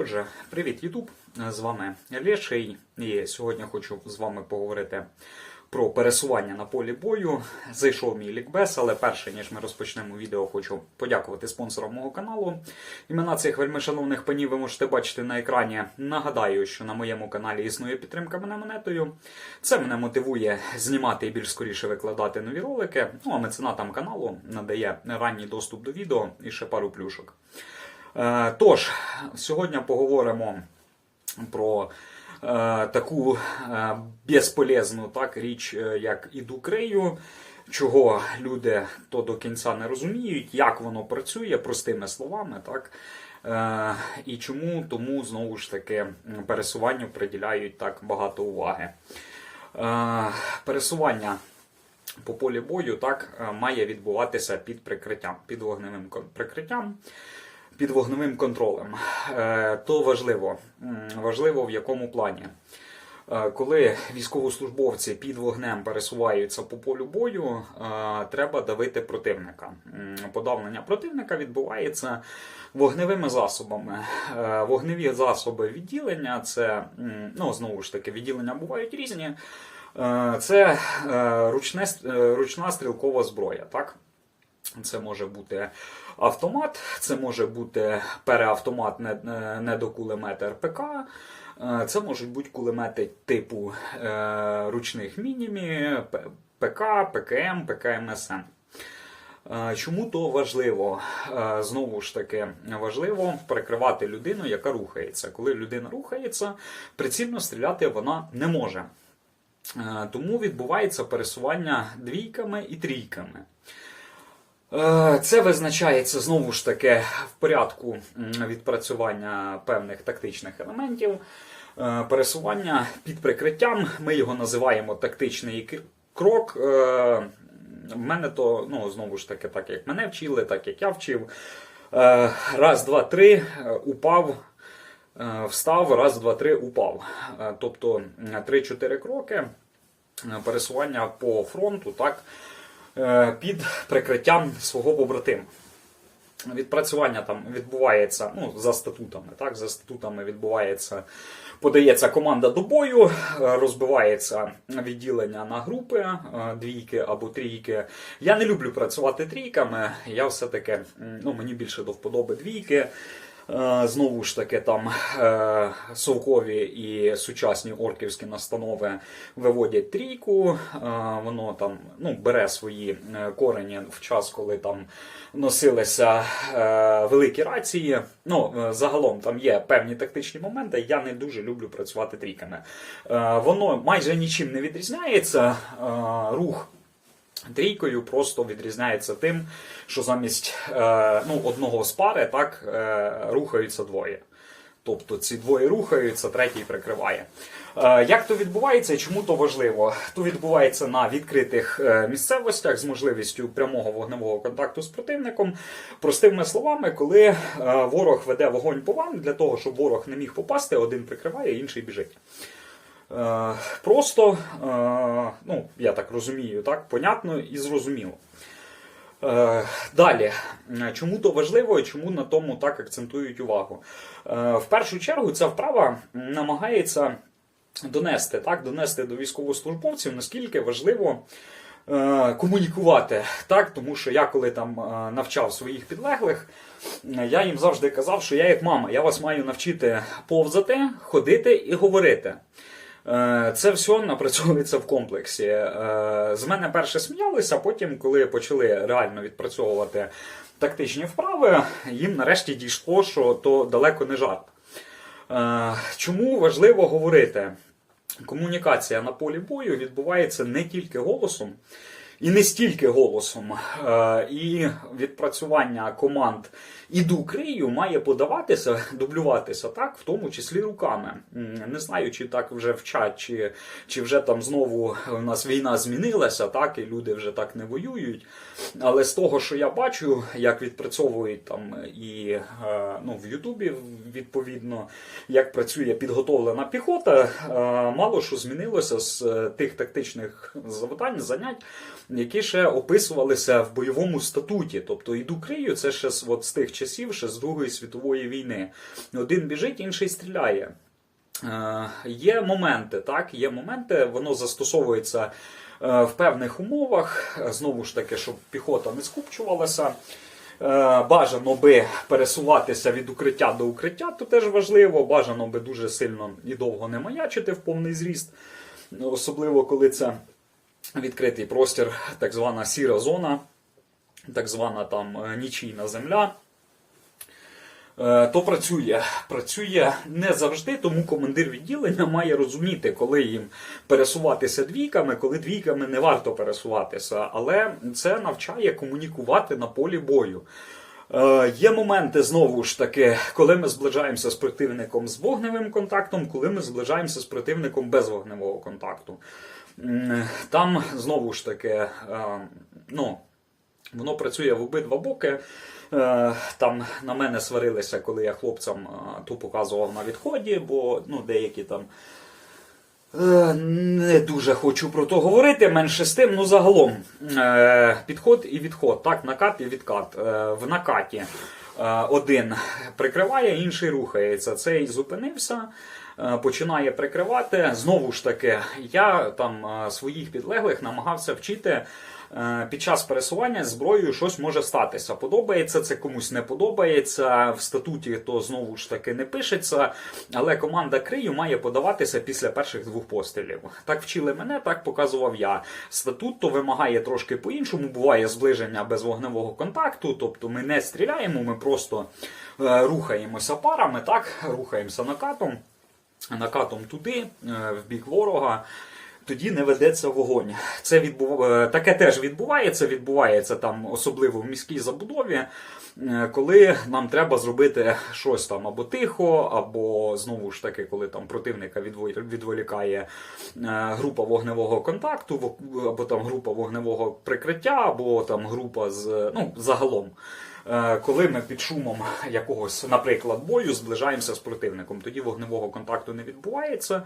Отже, привіт, Ютуб! З вами Леший, і сьогодні хочу з вами поговорити про пересування на полі бою. Зайшов мій лікбез, але перше ніж ми розпочнемо відео, хочу подякувати спонсорам мого каналу. Імена цих вельмишановних панів ви можете бачити на екрані. Нагадаю, що на моєму каналі існує підтримка мене монетою. Це мене мотивує знімати і більш скоріше викладати нові ролики. Ну а меценатам каналу надає ранній доступ до відео і ще пару плюшок. Е, Тож, сьогодні поговоримо про е, таку е, безполезну так, річ, як іду крию, чого люди то до кінця не розуміють, як воно працює простими словами, так. І чому тому знову ж таки пересуванню приділяють так багато уваги. Пересування по полі бою так має відбуватися під прикриттям, під вогневим прикриттям, під вогневим контролем. Е, То важливо. Важливо в якому плані. Е, Коли військовослужбовці під вогнем пересуваються по полю бою, е, треба давити противника. Подавлення противника відбувається вогневими засобами. Вогневі засоби відділення це ну знову ж таки відділення бувають різні. Це ручне, ручна стрілкова зброя. Так? Це може бути автомат, це може бути переавтомат не, не до кулемета РПК. е, Це можуть бути кулемети типу е, ручних мінімі, ПК, ПКМ, ПКМСМ. Е, Чому то важливо? Е, Знову ж таки, важливо прикривати людину, яка рухається. Коли людина рухається, прицільно стріляти вона не може. Е, Тому відбувається пересування двійками і трійками. Е, Це визначається знову ж таки в порядку відпрацювання певних тактичних елементів. Е, Пересування під прикриттям. Ми його називаємо тактичний крок. Е, В мене то, ну, знову ж таки, так як мене вчили, так як я вчив. Раз, два, три, упав, встав, раз, два, три, упав. Тобто м, три-чотири кроки пересування по фронту, так, під прикриттям свого побратима. Відпрацювання там відбувається ну, за статутами. Так, за статутами відбувається, подається команда до бою, е, розбивається відділення на групи, е, двійки або трійки. Я не люблю працювати трійками. Я все-таки ну, мені більше до вподоби двійки. Е, Знову ж таки, там е, совкові і сучасні орківські настанови виводять трійку. Е, Воно там ну, бере свої корені в час, коли там носилися великі рації. Ну, загалом там є певні тактичні моменти. Я не дуже люблю працювати трійками. Воно майже нічим не відрізняється. Рух Трійкою просто відрізняється тим, що замість е, ну, одного з пари так, е, рухаються двоє. Тобто ці двоє рухаються, третій прикриває. Е, як то відбувається і чому то важливо? То відбувається на відкритих е, місцевостях з можливістю прямого вогневого контакту з противником. Простими словами, коли е, ворог веде вогонь по вам, для того, щоб ворог не міг попасти, один прикриває, інший біжить. Е, Просто, е, ну, я так розумію, так, понятно і зрозуміло. Е, Далі, чому то важливо і чому на тому так акцентують увагу? В першу чергу ця вправа намагається донести, так, донести до військовослужбовців, наскільки важливо комунікувати. Так, тому що я коли там навчав своїх підлеглих, я їм завжди казав, що я як мама, я вас маю навчити повзати, ходити і говорити. Е, Це все напрацьовується в комплексі. Е, З мене перше сміялися, а потім, коли почали реально відпрацьовувати тактичні вправи, їм нарешті дійшло, що то далеко не жарт. Е, Чому важливо говорити? Комунікація на полі бою відбувається не тільки голосом, і не стільки голосом. Е, І відпрацювання команд іду крию має подаватися, дублюватися так, в тому числі руками. Не знаю, чи так вже вчать, чи, чи вже там знову у нас війна змінилася, так, і люди вже так не воюють. Але з того, що я бачу, як відпрацьовують там і е, ну, в Ютубі відповідно, як працює підготовлена піхота, е, мало що змінилося з тих тактичних завдань, занять, які ще описувалися в бойовому статуті. Тобто іду крию, це ще з, от, з тих часів, ще з Другої світової війни. Один біжить, інший стріляє. Е, Є моменти, так, є моменти, воно застосовується е, в певних умовах. Знову ж таки, щоб піхота не скупчувалася. Е, Бажано би пересуватися від укриття до укриття, то теж важливо. Бажано би дуже сильно і довго не маячити в повний зріст, особливо коли це відкритий простір, так звана сіра зона, так звана там е, нічийна земля. Е, То працює. Працює не завжди, тому командир відділення має розуміти, коли їм пересуватися двійками, коли двійками не варто пересуватися. Але це навчає комунікувати на полі бою. Е, Є моменти знову ж таки, коли ми зближаємося з противником з вогневим контактом, коли ми зближаємося з противником без вогневого контакту. Там знову ж таки, е, ну, Воно працює в обидва боки. Е, Там на мене сварилися, коли я хлопцям е, ту показував на відході, бо ну, деякі там. Не дуже хочу про то говорити, менше з тим, ну загалом підход і відход, так, накат і відкат. В накаті один прикриває, інший рухається. Цей зупинився, починає прикривати. Знову ж таки, я там е, своїх підлеглих намагався вчити. е, Під час пересування зброєю щось може статися. Подобається це комусь не подобається. В статуті то знову ж таки не пишеться. Але команда крию має подаватися після перших двох пострілів. Так вчили мене, так показував я. Статут то вимагає трошки по-іншому. Буває зближення без вогневого контакту. Тобто ми не стріляємо, ми просто е, рухаємося парами, так рухаємося накатом, накатом туди, е, в бік ворога. Тоді не ведеться вогонь. Це відбув... е, таке теж відбувається. Відбувається там, особливо в міській забудові, е, коли нам треба зробити щось там або тихо, або знову ж таки, коли там противника відво- відволікає група вогневого контакту, або там група вогневого прикриття, або там група з ну загалом. Е, Коли ми під шумом якогось, наприклад, бою зближаємося з противником, тоді вогневого контакту не відбувається,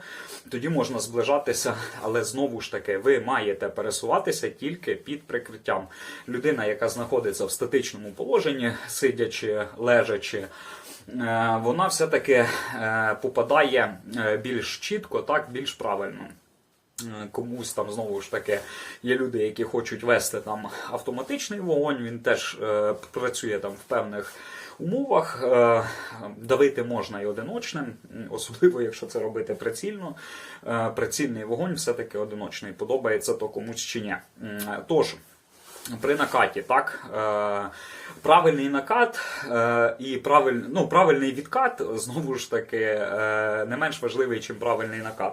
тоді можна зближатися, але знову ж таки, ви маєте пересуватися тільки під прикриттям. Людина, яка знаходиться в статичному положенні, сидячи, лежачи, е, вона все-таки е, попадає більш чітко, так, більш правильно. Комусь там знову ж таки є люди, які хочуть вести там автоматичний вогонь. Він теж е, працює там в певних умовах. Е, давити можна і одиночним, особливо якщо це робити прицільно. Е, прицільний вогонь все-таки одиночний. Подобається то комусь чи ні. Тож. При накаті, так, е, правильний накат е, і правиль, ну, правильний відкат, знову ж таки, е, не менш важливий, ніж правильний накат.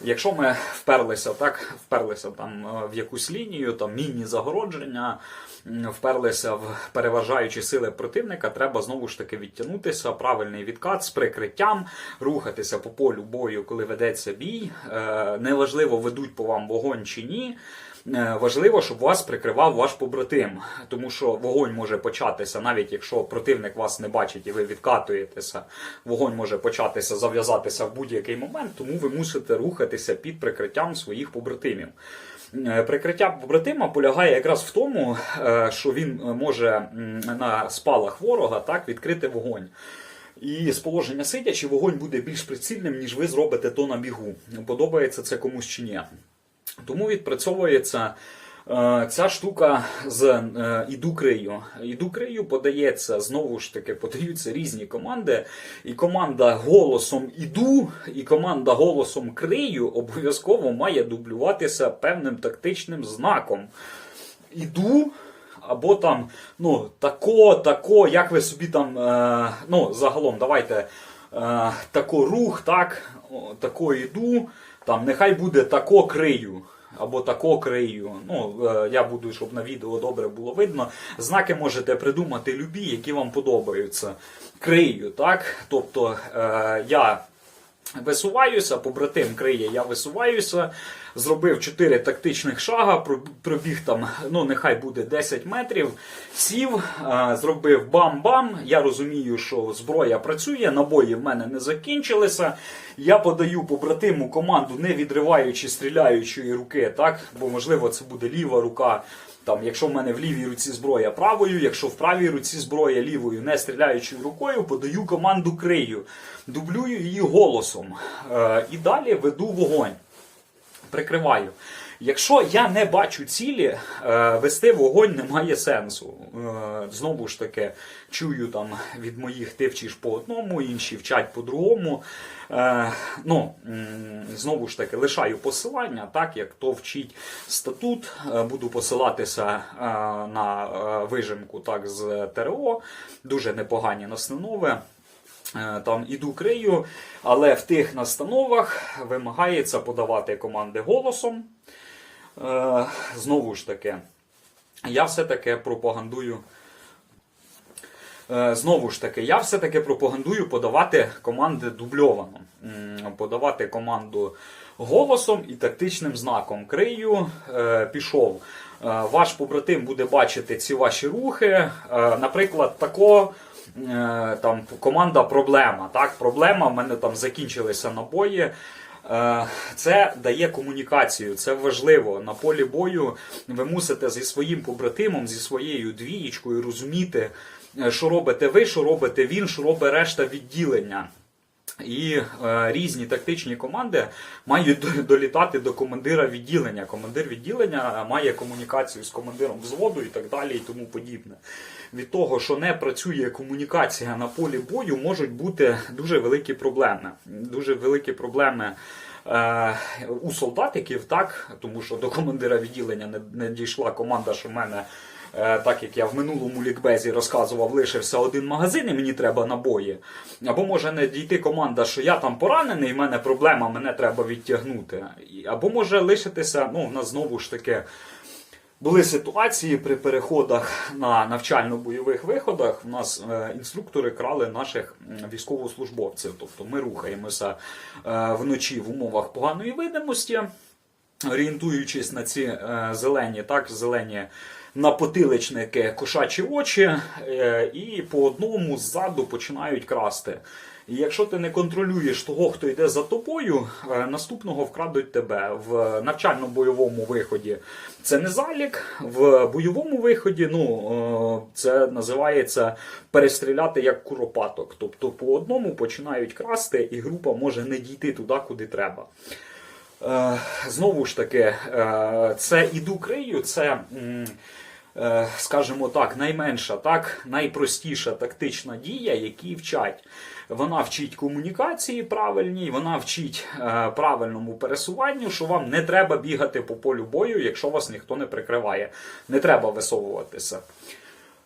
Якщо ми вперлися, так, вперлися там е, в якусь лінію, там мінні загородження, вперлися в переважаючі сили противника, треба знову ж таки відтягнутися, правильний відкат з прикриттям, рухатися по полю бою, коли ведеться бій. Е, Неважливо, ведуть по вам вогонь чи ні. Е, Важливо, щоб вас прикривав ваш побратим, тому що вогонь може початися, навіть якщо противник вас не бачить і ви відкатуєтеся. Вогонь може початися, зав'язатися в будь-який момент, тому ви мусите рухатися під прикриттям своїх побратимів. Е, Прикриття побратима полягає якраз в тому, е, що він може на спалах ворога так відкрити вогонь. І з положення сидячи, вогонь буде більш прицільним, ніж ви зробите то на бігу. Подобається це комусь чи ні. Тому відпрацьовується е, ця штука з е, іду крию. Іду крию подається знову ж таки, подаються різні команди. І команда голосом іду, і команда голосом крию обов'язково має дублюватися певним тактичним знаком. Іду. Або там, ну, тако, тако, як ви собі там, е, ну, загалом, давайте е, тако рух, так, о, тако іду, там, нехай буде тако крию. Або тако крию. Ну, е, я буду, щоб на відео добре було видно. Знаки можете придумати любі, які вам подобаються. Крию, так? Тобто е, я Висуваюся, побратим криє, я висуваюся, зробив 4 тактичних шага, пробіг там, ну нехай буде 10 метрів, сів, зробив бам-бам. Я розумію, що зброя працює, набої в мене не закінчилися. Я подаю побратиму команду, не відриваючи стріляючої руки, так, бо можливо це буде ліва рука. Там, якщо в мене в лівій руці зброя правою, якщо в правій руці зброя лівою, не стріляючою рукою, подаю команду крию, дублюю її голосом. Е, і далі веду вогонь. Прикриваю. Якщо я не бачу цілі, е, вести вогонь немає сенсу. Е, Знову ж таки, чую там від моїх ти вчиш по одному, інші вчать по-другому. Е, Ну, знову ж таки, лишаю посилання, так як то вчить статут. Буду посилатися на вижимку так, з ТРО. Дуже непогані настанови. Е, Там іду крию, але в тих настановах вимагається подавати команди голосом. Е, Знову ж таки, я все-таки пропагандую. Е, Знову ж таки, я все-таки пропагандую подавати команди дубльовано. Подавати команду голосом і тактичним знаком. Крию, пішов. Ваш побратим буде бачити ці ваші рухи. Наприклад, тако. Е, Там команда проблема. Так, проблема. В мене там закінчилися набої. Е, Це дає комунікацію, це важливо. На полі бою ви мусите зі своїм побратимом, зі своєю двієчкою розуміти, е, що робите ви, що робите він, що робить решта відділення. І е, різні тактичні команди мають долітати до командира відділення. Командир відділення має комунікацію з командиром взводу і так далі, і тому подібне. Від того, що не працює комунікація на полі бою, можуть бути дуже великі проблеми. Дуже великі проблеми. е, У солдатиків, так, тому що до командира відділення не, не дійшла команда, що в мене Е, так як я в минулому лікбезі розказував, лишився один магазин і мені треба набої. Або може не дійти команда, що я там поранений, в мене проблема, мене треба відтягнути. Або може лишитися, ну, в нас знову ж таки. Були ситуації при переходах на навчально-бойових виходах. У нас е, інструктори крали наших військовослужбовців. Тобто ми рухаємося е, вночі в умовах поганої видимості, орієнтуючись на ці е, зелені, так, зелені напотиличники, кошачі очі, е, і по одному ззаду починають красти. І якщо ти не контролюєш того, хто йде за тобою, е, наступного вкрадуть тебе в навчально-бойовому виході. Це не залік. В бойовому виході, ну е, це називається перестріляти як куропаток. Тобто по одному починають красти, і група може не дійти туди, куди треба. Знову ж таки, це іду крию, це, скажімо так, найменша, так, найпростіша тактична дія, які вчать. Вона вчить комунікації правильній, вона вчить е, правильному пересуванню, що вам не треба бігати по полю бою, якщо вас ніхто не прикриває. Не треба висовуватися.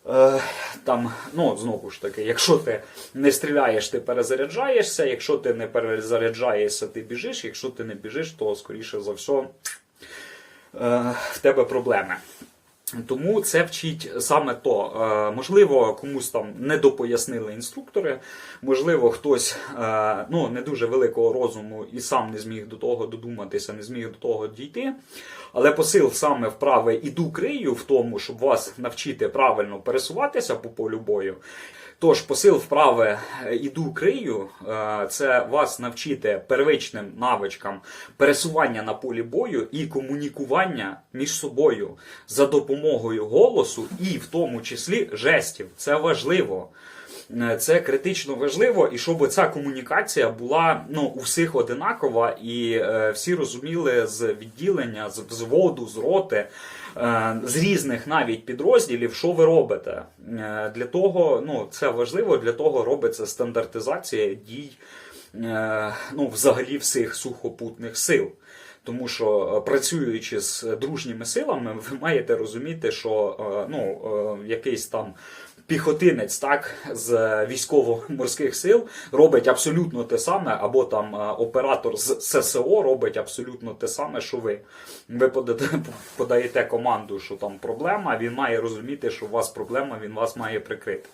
Е, Там, ну, знову ж таки, якщо ти не стріляєш, ти перезаряджаєшся, якщо ти не перезаряджаєшся, ти біжиш, якщо ти не біжиш, то скоріше за все е, в тебе проблеми. Тому це вчить саме то. Е, можливо, комусь там не допояснили інструктори, можливо, хтось е, ну, не дуже великого розуму і сам не зміг до того додуматися, не зміг до того дійти. Але посил саме вправи іду крию в тому, щоб вас навчити правильно пересуватися по полю бою. Тож посил вправи е, іду крию, е, це вас навчити первичним навичкам пересування на полі бою і комунікування між собою за допомогою голосу і в тому числі жестів. Це важливо. Е, Це критично важливо, і щоб ця комунікація була ну, у всіх одинакова, і е, всі розуміли з відділення, з взводу, з роти, з різних навіть підрозділів, що ви робите. Е, Для того, ну, це важливо, для того робиться стандартизація дій е, ну, взагалі всіх сухопутних сил. Тому що е, працюючи з дружніми силами, ви маєте розуміти, що е, ну, е, якийсь там піхотинець так, з військово-морських сил робить абсолютно те саме, або там е, оператор з ССО робить абсолютно те саме, що ви. Ви подаєте, подаєте команду, що там проблема, він має розуміти, що у вас проблема, він вас має прикрити.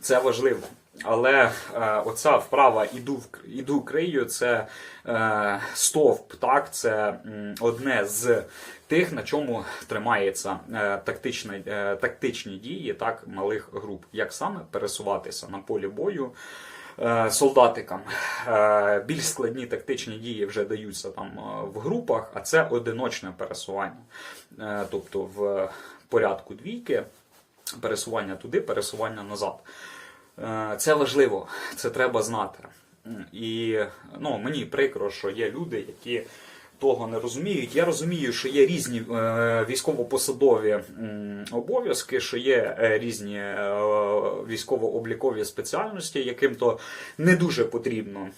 Це важливо. Але е, оця вправа іду, іду крию це е, стовп, так, це одне з тих, на чому тримається е, тактична, е, тактичні дії так, малих груп. Як саме пересуватися на полі бою е, солдатикам. Е, більш складні тактичні дії вже даються там е, в групах, а це одиночне пересування. Тобто в порядку двійки пересування туди, пересування назад. Е, Це важливо, це треба знати. І ну, мені прикро, що є люди, які того не розуміють. Я розумію, що є різні е, військово-посадові обов'язки, що є е, різні військово-облікові спеціальності, яким то не дуже потрібно.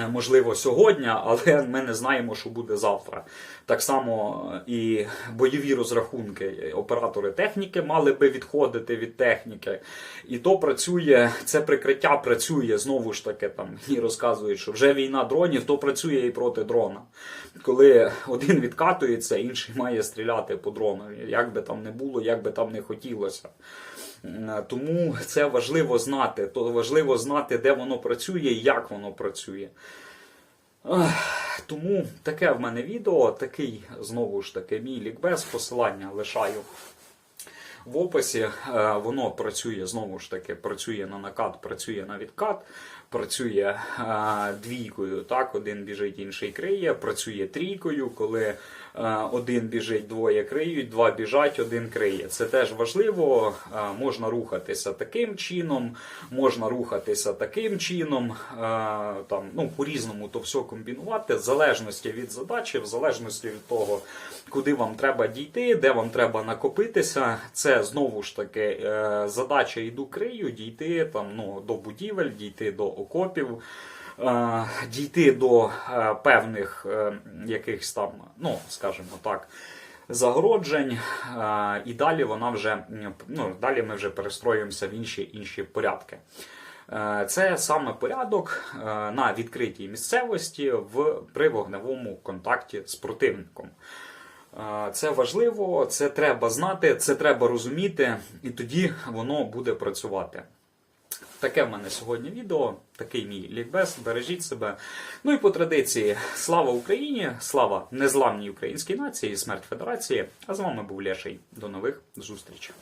Е, Можливо, сьогодні, але ми не знаємо, що буде завтра. Так само е, і бойові розрахунки, е, оператори техніки мали би відходити від техніки. І то працює, це прикриття працює знову ж таки. Там мені розказують, що вже війна дронів, то працює і проти дрона. Коли один відкатується, інший має стріляти по дрону. Як би там не було, як би там не хотілося. Тому це важливо знати. То важливо знати, де воно працює і як воно працює. Тому таке в мене відео, такий знову ж таки мій лікбез, посилання лишаю в описі. Е, Воно працює знову ж таки, працює на накат, працює на відкат, працює е, двійкою. Так, один біжить, інший криє, працює трійкою, коли один біжить, двоє криють, два біжать, один криє. Це теж важливо. Е, Можна рухатися таким чином, можна рухатися таким чином. е, Там, ну, по-різному то все комбінувати, в залежності від задачі, в залежності від того, куди вам треба дійти, де вам треба накопитися. Це знову ж таки е, задача йду крию, дійти там, ну, до будівель, дійти до окопів. Е, Дійти до е, певних е, якихось там, ну скажімо так, загороджень, і далі вона вже ну, далі ми вже перестроюємося в інші інші порядки. Це саме порядок на відкритій місцевості в при вогневому контакті з противником. Це важливо, це треба знати, це треба розуміти, і тоді воно буде працювати. Таке в мене сьогодні відео, такий мій лікбез. Бережіть себе. Ну і по традиції, слава Україні, слава незламній українській нації, смерть Федерації. А з вами був Леший. До нових зустрічей.